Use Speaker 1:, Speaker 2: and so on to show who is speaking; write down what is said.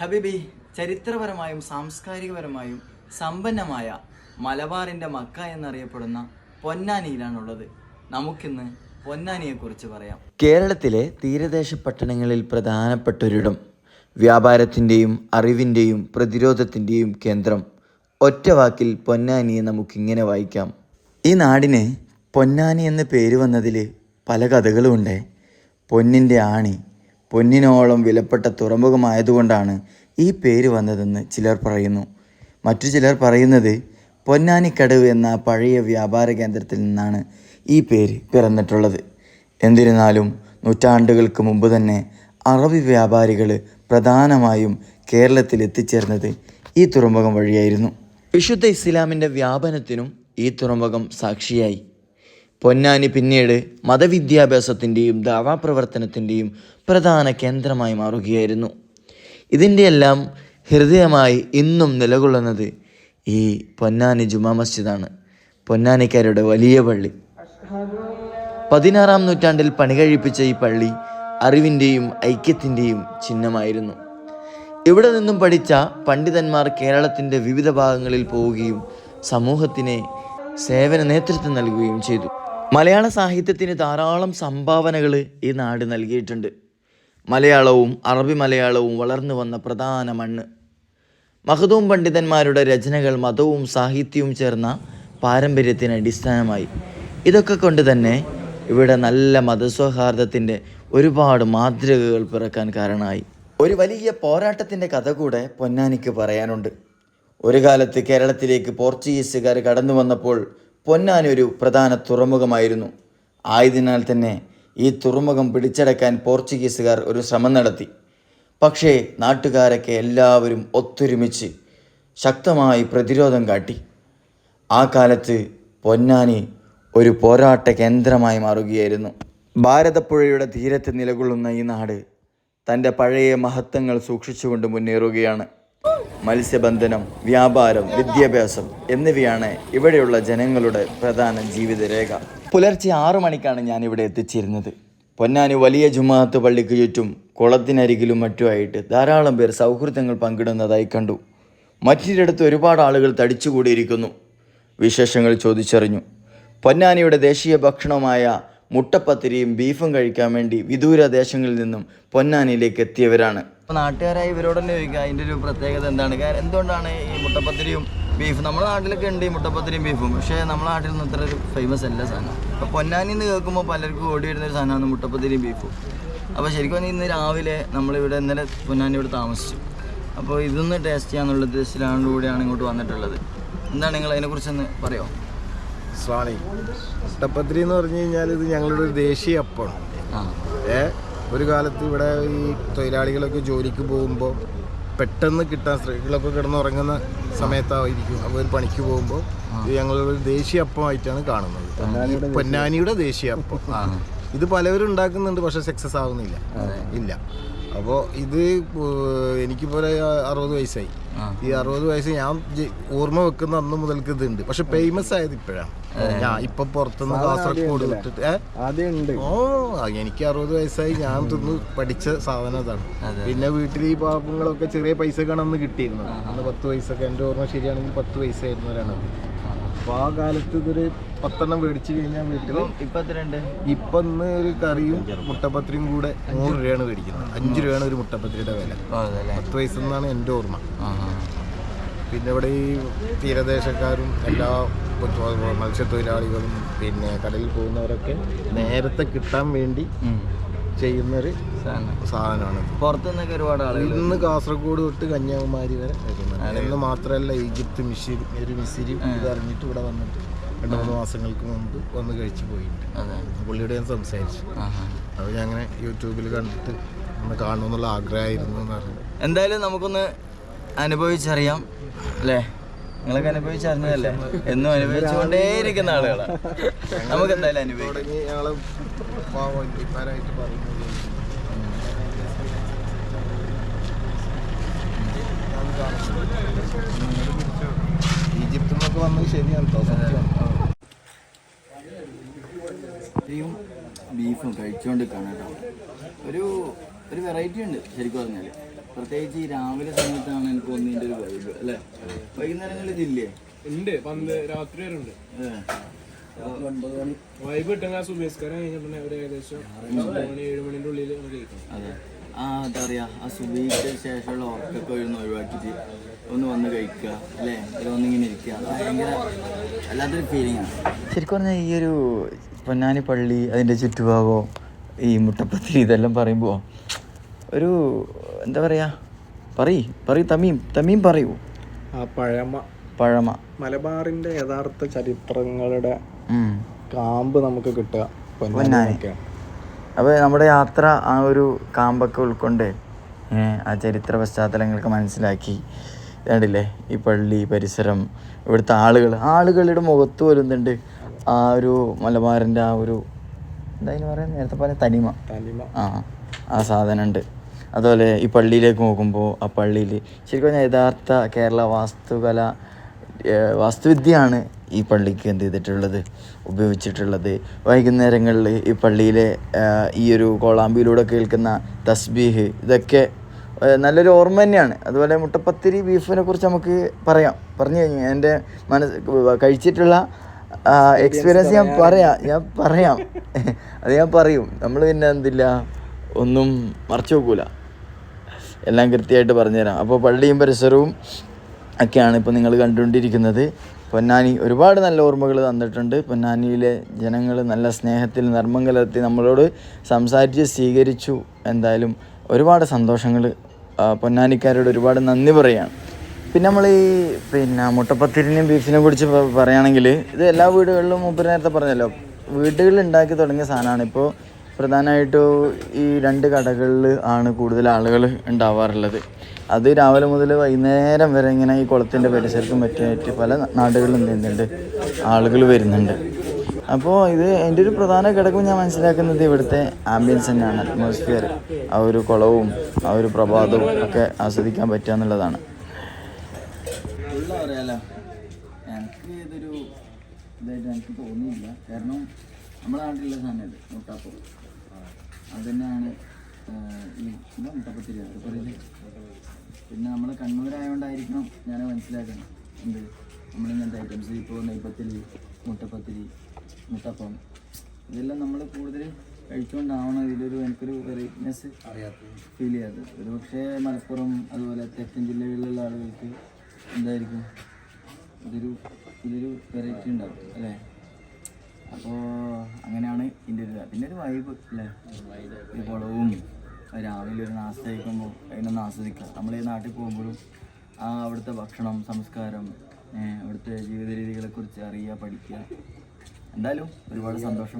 Speaker 1: ഹബീബി ചരിത്രപരമായും സാംസ്കാരികപരമായും സമ്പന്നമായ മലബാറിന്റെ മക്ക എന്നറിയപ്പെടുന്ന പൊന്നാനിയിലാണുള്ളത്. നമുക്കിന്ന് പൊന്നാനിയെക്കുറിച്ച് പറയാം.
Speaker 2: കേരളത്തിലെ തീരദേശ പട്ടണങ്ങളിൽ പ്രധാനപ്പെട്ടൊരിടം വ്യാപാരത്തിന്റെയും അറിവിന്റെയും പ്രതിരോധത്തിന്റെയും കേന്ദ്രം. ഒറ്റ വാക്കിൽ പൊന്നാനിയെ നമുക്കിങ്ങനെ വായിക്കാം. ഈ നാടിന് പൊന്നാനി എന്ന പേര് വന്നതിൽ പല കഥകളുമുണ്ട്. പൊന്നിന്റെ ആണി പൊന്നിനോളം വിലപ്പെട്ട തുറമുഖമായതുകൊണ്ടാണ് ഈ പേര് വന്നതെന്ന് ചിലർ പറയുന്നു. മറ്റു ചിലർ പറയുന്നത് പൊന്നാനിക്കടവ് എന്ന പഴയ വ്യാപാര കേന്ദ്രത്തിൽ നിന്നാണ് ഈ പേര് പിറന്നിട്ടുള്ളത്. എന്നിരുന്നാലും നൂറ്റാണ്ടുകൾക്ക് മുമ്പ് തന്നെ അറബി വ്യാപാരികൾ പ്രധാനമായും കേരളത്തിൽ എത്തിച്ചേർന്നത് ഈ തുറമുഖം വഴിയായിരുന്നു. വിശുദ്ധ ഇസ്ലാമിന്റെ വ്യാപനത്തിനും ഈ തുറമുഖം സാക്ഷിയായി. പൊന്നാനി പിന്നീട് മതവിദ്യാഭ്യാസത്തിന്റെയും ദാവാപ്രവർത്തനത്തിന്റെയും പ്രധാന കേന്ദ്രമായി മാറുകയായിരുന്നു. ഇതിന്റെയെല്ലാം ഹൃദയമായി ഇന്നും നിലകൊള്ളുന്നത് ഈ പൊന്നാനി ജുമാ മസ്ജിദാണ്. പൊന്നാനിക്കാരുടെ വലിയ പള്ളി. പതിനാറാം നൂറ്റാണ്ടിൽ പണി കഴിപ്പിച്ച ഈ പള്ളി അറിവിന്റെയും ഐക്യത്തിന്റെയും ചിഹ്നമായിരുന്നു. ഇവിടെ നിന്നും പഠിച്ച പണ്ഡിതന്മാർ കേരളത്തിന്റെ വിവിധ ഭാഗങ്ങളിൽ പോവുകയും സമൂഹത്തിന് സേവന നേതൃത്വം നൽകുകയും ചെയ്തു. മലയാള സാഹിത്യത്തിന് ധാരാളം സംഭാവനകൾ ഈ നാട് നൽകിയിട്ടുണ്ട്. മലയാളവും അറബി മലയാളവും വളർന്നു വന്ന പ്രധാന മണ്ണ്. മഹദൂം പണ്ഡിതന്മാരുടെ രചനകൾ മതവും സാഹിത്യവും ചേർന്ന പാരമ്പര്യത്തിന് അടിസ്ഥാനമായി. ഇതൊക്കെ കൊണ്ട് തന്നെ ഇവിടെ നല്ല മതസൗഹാർദ്ദത്തിന്റെ ഒരുപാട് മാതൃകകൾ പിറക്കാൻ കാരണമായി. ഒരു വലിയ പോരാട്ടത്തിന്റെ കഥ കൂടെ പൊന്നാനിക്ക് പറയാനുണ്ട്. ഒരു കാലത്ത് കേരളത്തിലേക്ക് പോർച്ചുഗീസുകാർ കടന്നു വന്നപ്പോൾ പൊന്നാനി ഒരു പ്രധാന തുറമുഖമായിരുന്നു. ആയതിനാൽ തന്നെ ഈ തുറമുഖം പിടിച്ചടക്കാൻ പോർച്ചുഗീസുകാർ ഒരു ശ്രമം നടത്തി. പക്ഷേ നാട്ടുകാരൊക്കെ എല്ലാവരും ഒത്തൊരുമിച്ച് ശക്തമായി പ്രതിരോധം കാട്ടി. ആ കാലത്ത് പൊന്നാനി ഒരു പോരാട്ട കേന്ദ്രമായി മാറുകയായിരുന്നു. ഭാരതപ്പുഴയുടെ തീരത്ത് നിലകൊള്ളുന്ന ഈ നാട് തന്റെ പഴയ മഹത്വങ്ങൾ സൂക്ഷിച്ചുകൊണ്ട് മുന്നേറുകയാണ്. മത്സ്യബന്ധനം വ്യാപാരം വിദ്യാഭ്യാസം എന്നിവയാണ് ഇവിടെയുള്ള ജനങ്ങളുടെ പ്രധാന ജീവിതരേഖ. പുലർച്ചെ ആറു മണിക്കാണ് ഞാൻ ഇവിടെ എത്തിച്ചിരുന്നത്. പൊന്നാനി വലിയ ജുമാഅത്ത് പള്ളിക്ക് ചുറ്റും കുളത്തിനരികിലും മറ്റുമായിട്ട് ധാരാളം പേർ സൗഹൃദങ്ങൾ പങ്കിടുന്നതായി കണ്ടു. മറ്റൊരിടത്ത് ഒരുപാട് ആളുകൾ തടിച്ചുകൂടിയിരിക്കുന്നു. വിശേഷങ്ങൾ ചോദിച്ചറിഞ്ഞു. പൊന്നാനിയുടെ ദേശീയ ഭക്ഷണമായ മുട്ടപ്പത്തിരിയും ബീഫും കഴിക്കാൻ വേണ്ടി വിദൂര ദേശങ്ങളിൽ നിന്നും പൊന്നാനിയിലേക്ക് എത്തിയവരാണ്.
Speaker 1: അപ്പോൾ നാട്ടുകാരായി ഇവരോട് തന്നെ ചോദിക്കുക അതിന്റെ ഒരു പ്രത്യേകത എന്താണ്? കാരണം എന്തുകൊണ്ടാണ് ഈ മുട്ടപ്പത്തിരിയും ബീഫ് നമ്മുടെ നാട്ടിലൊക്കെ ഉണ്ട് ഈ മുട്ടപ്പത്തിരിയും ബീഫും പക്ഷേ നമ്മുടെ നാട്ടിൽ നിന്ന് അത്ര ഒരു ഫേമസ് അല്ല സാധനം. അപ്പോൾ പൊന്നാനി എന്ന് കേൾക്കുമ്പോൾ പലർക്കും ഓടി വരുന്ന ഒരു സാധനമാണ് മുട്ടപ്പത്തിരിയും ബീഫും അപ്പോൾ ശരിക്കും പറഞ്ഞാൽ ഇന്ന് രാവിലെ നമ്മളിവിടെ ഇന്നലെ പൊന്നാനി ഇവിടെ താമസിച്ചു. അപ്പോൾ ഇതൊന്ന് ടേസ്റ്റ് ചെയ്യാന്നുള്ള ഉദ്ദേശത്തിലാണ് കൂടിയാണ് ഇങ്ങോട്ട് വന്നിട്ടുള്ളത്. എന്താണ് നിങ്ങൾ അതിനെക്കുറിച്ചൊന്ന് പറയുമോ
Speaker 3: സ്വാണി മുട്ടപ്പത്തിരി എന്ന് പറഞ്ഞു കഴിഞ്ഞാൽ ഇത് ഞങ്ങളുടെ ഒരു ദേശീയ അപ്പമാണ്.
Speaker 1: ആ.
Speaker 3: ഏ? ഒരു കാലത്ത് ഇവിടെ ഈ തൊഴിലാളികളൊക്കെ ജോലിക്ക് പോകുമ്പോൾ പെട്ടെന്ന് കിട്ടാൻ സ്ത്രീകളൊക്കെ കിടന്നുറങ്ങുന്ന സമയത്തായിരിക്കും അവർ പണിക്ക് പോകുമ്പോൾ ഇത് ഞങ്ങളുടെ ഒരു ദേശീയ അപ്പമായിട്ടാണ് കാണുന്നത്. പൊന്നാനിയുടെ ദേശീയ അപ്പം. ഇത് പലവരും ഉണ്ടാക്കുന്നുണ്ട് പക്ഷെ സക്സസ് ആവുന്നില്ല. ഇല്ല. അപ്പോൾ ഇത് എനിക്കിപ്പോൾ അറുപത് വയസ്സായി. ഈ അറുപത് വയസ്സ് ഞാൻ ഓർമ്മ വെക്കുന്ന അന്ന് മുതൽക്ക് ഇതുണ്ട്. പക്ഷെ ഫേമസ് ആയത് ഇപ്പോഴാണ്. ഞാൻ ഇപ്പൊ പുറത്തുനിന്ന് കാസർഗോഡ് വിട്ടിട്ട്? ഓ എനിക്ക് അറുപത് വയസ്സായി. ഞാൻ തിന്ന് പഠിച്ച സാധനം അതാണ്. പിന്നെ വീട്ടിൽ ഈ പാപ്പങ്ങളൊക്കെ ചെറിയ പൈസ കാണാൻ കിട്ടിയിരുന്നു അന്ന് പത്ത് വയസ്സൊക്കെ. എന്റെ ഓർമ്മ ശരിയാണെങ്കിൽ പത്ത് പൈസ ആയിരുന്നവരാണ് അപ്പോൾ ആ കാലത്ത് ഇതൊരു പത്തെണ്ണം മേടിച്ചു കഴിഞ്ഞാൽ വീട്ടിൽ
Speaker 1: ഇപ്പം എത്രയുണ്ട്
Speaker 3: ഇപ്പൊ ഇന്ന് ഒരു കറിയും മുട്ടപ്പത്രിയും കൂടെ നൂറ് രൂപയാണ് മേടിക്കുന്നത്. അഞ്ച് രൂപയാണ് ഒരു മുട്ടപ്പത്രിയുടെ വില. പത്ത് പൈസ എന്നാണ് എന്റെ ഓർമ്മ. പിന്നെ ഇവിടെ ഈ തീരദേശക്കാരും എല്ലാ മത്സ്യത്തൊഴിലാളികളും പിന്നെ കടലിൽ പോകുന്നവരൊക്കെ നേരത്തെ കിട്ടാൻ വേണ്ടി. ചെയ്യുന്നൊരു
Speaker 1: സാധനം.
Speaker 3: സാധനമാണ്.
Speaker 1: പുറത്തുനിന്നൊക്കെ ഒരുപാട് ആളുകൾ
Speaker 3: ഇന്ന് കാസർഗോഡ് തൊട്ട് കന്യാകുമാരി വരെ എന്ന് മാത്രമല്ല ഈജിപ്ത് മിഷിരി ഒരു മിസിരി ഇത് അറിഞ്ഞിട്ട് ഇവിടെ വന്നിട്ട് രണ്ട് മൂന്ന് മാസങ്ങൾക്ക് മുമ്പ് വന്ന് കഴിച്ചു പോയിട്ടുണ്ട്. പുള്ളിയുടെ ഞാൻ സംസാരിച്ചു. അത് ഞാൻ അങ്ങനെ യൂട്യൂബിൽ കണ്ടിട്ട് ഒന്ന് കാണണമെന്നുള്ള ആഗ്രഹമായിരുന്നു എന്ന് പറഞ്ഞു.
Speaker 1: എന്തായാലും നമുക്കൊന്ന് അനുഭവിച്ചറിയാം അല്ലേ? നിങ്ങളൊക്കെ അനുഭവിച്ചറിഞ്ഞതല്ലേ? എന്നും അനുഭവിച്ചുകൊണ്ടേയിരിക്കുന്ന ആളുകളാണ് നമുക്ക് എന്തായാലും അനുഭവിക്കും
Speaker 3: ഈജിപ്തിൽ നിന്നൊക്കെ വന്നത് ശരിയാണ്
Speaker 1: ഇത്രയും ബീഫും കഴിച്ചുകൊണ്ട് കാണാം ഒരു ഒരു വെറൈറ്റി ഉണ്ട് ശരിക്കും പറഞ്ഞാൽ
Speaker 2: പ്രത്യേകിച്ച് ഈ രാവിലെ സമയത്താണ് എനിക്ക് ഒന്നിന്റെ ഒരു വൈബ് അല്ലേ? വൈകുന്നേരങ്ങളിൽ ഇതില്ലേ?
Speaker 4: ഉണ്ട് പന്ത് രാത്രി വരെ ഉണ്ട്. വൈബ് കിട്ടുന്ന സുബേസ്കാരം കഴിഞ്ഞിട്ടുണ്ടെങ്കിൽ ഒരു ഏകദേശം ഒമ്പത് മണി ഏഴ് ഉള്ളിൽ ഒന്ന്
Speaker 2: അതെ. ആ എന്താ പറയാ ആ സുബീക്ക് ശേഷമുള്ള ഉറക്കൊക്കെ വരുന്ന ഒഴിവാക്കിയിട്ട് ഒന്ന് വന്ന് കഴിക്കുക അല്ലേ? ഒന്നിങ്ങനെ ഇരിക്കുക. ഭയങ്കര വല്ലാത്തൊരു ഫീലിംഗ് ആണ്. ശരിക്കും പറഞ്ഞാൽ ഈ ഒരു പൊന്നാനി പള്ളി അതിന്റെ ചുറ്റുഭാഗവും ഈ മുട്ടപ്പത്തിരി ഇതെല്ലാം പറയുമ്പോൾ ഒരു എന്താ പറയാ? പറയ് പറയ് തമീം തമീം പറയൂ.
Speaker 3: ആ പഴമ.
Speaker 2: പഴമ.
Speaker 3: മലബാറിന്റെ യഥാർത്ഥ ചരിത്രങ്ങളുടെ കാമ്പ് നമുക്ക് കിട്ടുക. അപ്പൊ
Speaker 2: അപ്പോൾ നമ്മുടെ യാത്ര ആ ഒരു കാമ്പൊക്കെ ഉൾക്കൊണ്ട് ആ ചരിത്ര പശ്ചാത്തലങ്ങളൊക്കെ മനസ്സിലാക്കി. കണ്ടില്ലേ? ഈ പള്ളി പരിസരം ഇവിടുത്തെ ആളുകൾ. ആളുകളുടെ മുഖത്ത് വരുന്നുണ്ട് ആ ഒരു മലബാറിന്റെ ആ ഒരു എന്താ പറയാൻ നേരത്തെ പറഞ്ഞ തനിമ.
Speaker 3: തനിമ.
Speaker 2: ആ ആ സാധനമുണ്ട്. അതുപോലെ ഈ പള്ളിയിലേക്ക് നോക്കുമ്പോൾ ആ പള്ളിയിൽ ശരിക്കും പറഞ്ഞാൽ യഥാർത്ഥ കേരള വാസ്തുകല വാസ്തുവിദ്യയാണ് ഈ പള്ളിക്ക് എന്ത് ചെയ്തിട്ടുള്ളത് ഉപയോഗിച്ചിട്ടുള്ളത്. വൈകുന്നേരങ്ങളിൽ ഈ പള്ളിയിലെ ഈ ഒരു കോളാമ്പിയിലൂടെ കേൾക്കുന്ന തസ്ബീഹ് ഇതൊക്കെ നല്ലൊരു ഓർമ്മ തന്നെയാണ്. അതുപോലെ മുട്ടപ്പത്തിരി ബീഫിനെ കുറിച്ച് നമുക്ക് പറയാം. പറഞ്ഞു കഴിഞ്ഞാൽ എന്റെ മനസ്സ് കഴിച്ചിട്ടുള്ള എക്സ്പീരിയൻസ് ഞാൻ പറയാം. ഞാൻ പറയാം. അത് ഞാൻ പറയും. നമ്മൾ പിന്നെ എന്തില്ല? ഒന്നും മറച്ചു വെക്കൂല. എല്ലാം കൃത്യമായിട്ട് പറഞ്ഞുതരാം. അപ്പോൾ പള്ളിയും പരിസരവും ഒക്കെയാണ് ഇപ്പോൾ നിങ്ങൾ കണ്ടുകൊണ്ടിരിക്കുന്നത്. പൊന്നാനി ഒരുപാട് നല്ല ഓർമ്മകൾ തന്നിട്ടുണ്ട്. പൊന്നാനിയിലെ ജനങ്ങൾ നല്ല സ്നേഹത്തിൽ നർമ്മം കലർത്തി നമ്മളോട് സംസാരിച്ച് സ്വീകരിച്ചു. എന്തായാലും ഒരുപാട് സന്തോഷങ്ങൾ പൊന്നാനിക്കാരോട് ഒരുപാട് നന്ദി പറയുകയാണ്. പിന്നെ നമ്മൾ ഈ പിന്നെ മുട്ടപ്പത്തിരിനെയും ബീഫിനെ കുറിച്ച് പറയുകയാണെങ്കിൽ ഇത് എല്ലാ വീടുകളിലും മുമ്പ് നേരത്തെ പറഞ്ഞല്ലോ വീടുകളിൽ ഉണ്ടാക്കി തുടങ്ങിയ സാധനമാണ്. ഇപ്പോൾ പ്രധാനമായിട്ടും ഈ രണ്ട് കടകളിൽ ആണ് കൂടുതൽ ആളുകൾ ഉണ്ടാവാറുള്ളത്. അത് രാവിലെ മുതൽ വൈകുന്നേരം വരെ ഇങ്ങനെ ഈ കുളത്തിന്റെ പരിസരത്തും മറ്റുമായിട്ട് പല നാടുകളിലും നിന്നുണ്ട് ആളുകൾ വരുന്നുണ്ട്. അപ്പോൾ ഇത് എന്റെ ഒരു പ്രധാന ഘടകം ഞാൻ മനസ്സിലാക്കുന്നത് ഇവിടുത്തെ ആംബിയൻസ് തന്നെയാണ് അറ്റ്മോസ്ഫിയർ ആ ഒരു കുളവും ആ ഒരു പ്രഭാതവും ഒക്കെ ആസ്വദിക്കാൻ പറ്റുക എന്നുള്ളതാണ്. എനിക്ക് ഇതൊരു ഇതായിട്ട് എനിക്ക് തോന്നിയില്ല. കാരണം നമ്മുടെ നാട്ടിലുള്ള സാധനമല്ലേ? മുട്ടാപ്പം അത് തന്നെയാണ് ഈ മുട്ടപ്പത്തിരി. അതുപോലെ പിന്നെ നമ്മൾ കണ്ണൂരായതുകൊണ്ടായിരിക്കണം ഞാൻ മനസ്സിലാക്കണം എന്ത്? നമ്മളിങ്ങനത്തെ ഐറ്റംസ് ഇപ്പോൾ നെയ്പ്പത്തിരി മുട്ടപ്പത്തിരി മുട്ടപ്പം ഇതെല്ലാം നമ്മൾ കൂടുതൽ കഴിച്ചുകൊണ്ടാവണം ഇതിലൊരു എനിക്കൊരു വെറൈറ്റ്നെസ് ഫീൽ ചെയ്യാത്തത്. ഒരു പക്ഷേ മലപ്പുറം അതുപോലെ തെക്കൻ ജില്ലകളിലുള്ള ആളുകൾക്ക് എന്തായിരിക്കും? ഇതൊരു ഇതൊരു വെറൈറ്റി ഉണ്ടാവും അല്ലേ? അപ്പോൾ അങ്ങനെയാണ് ഇതിന്റെ ഒരു പിന്നെ ഒരു വൈബ് അല്ലേ ഈ കുളവും രാവിലെ ഒരു നാസ്ത കഴിക്കുമ്പോൾ അതിനൊന്ന് ആസ്വദിക്കുക നമ്മൾ ഈ നാട്ടിൽ പോകുമ്പോഴും ആ അവിടുത്തെ ഭക്ഷണം സംസ്കാരം അവിടുത്തെ ജീവിത രീതികളെക്കുറിച്ച് അറിയുക പഠിക്കുക. എന്തായാലും ഒരുപാട് സന്തോഷം.